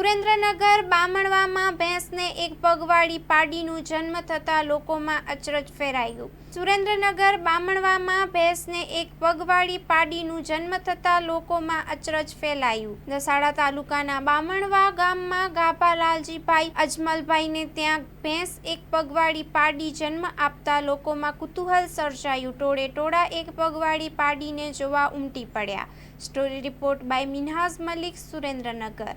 સુરેન્દ્રનગર બામણવામાં ભેંસને એક પગવાળી પાડીનું જન્મ થતાં લોકોમાં અચરજ ફેરાયું. સુરેન્દ્રનગર બામણવામાં ભેંસને એક પગવાળી પાડીનું જન્મ થતાં લોકોમાં અચરજ ફેલાયું. દસાડા તાલુકાના બામણવા ગામમાં ગાભા લાલજીભાઈ અજમલભાઈને ત્યાં ભેંસ એક પગવાળી પાડી જન્મ આપતા લોકોમાં કુતૂહલ સર્જાયું. ટોળે ટોળા એક પગવાળી પાડીને જોવા ઉમટી પડ્યા. Story report by Minhaz Malik, Surendranagar.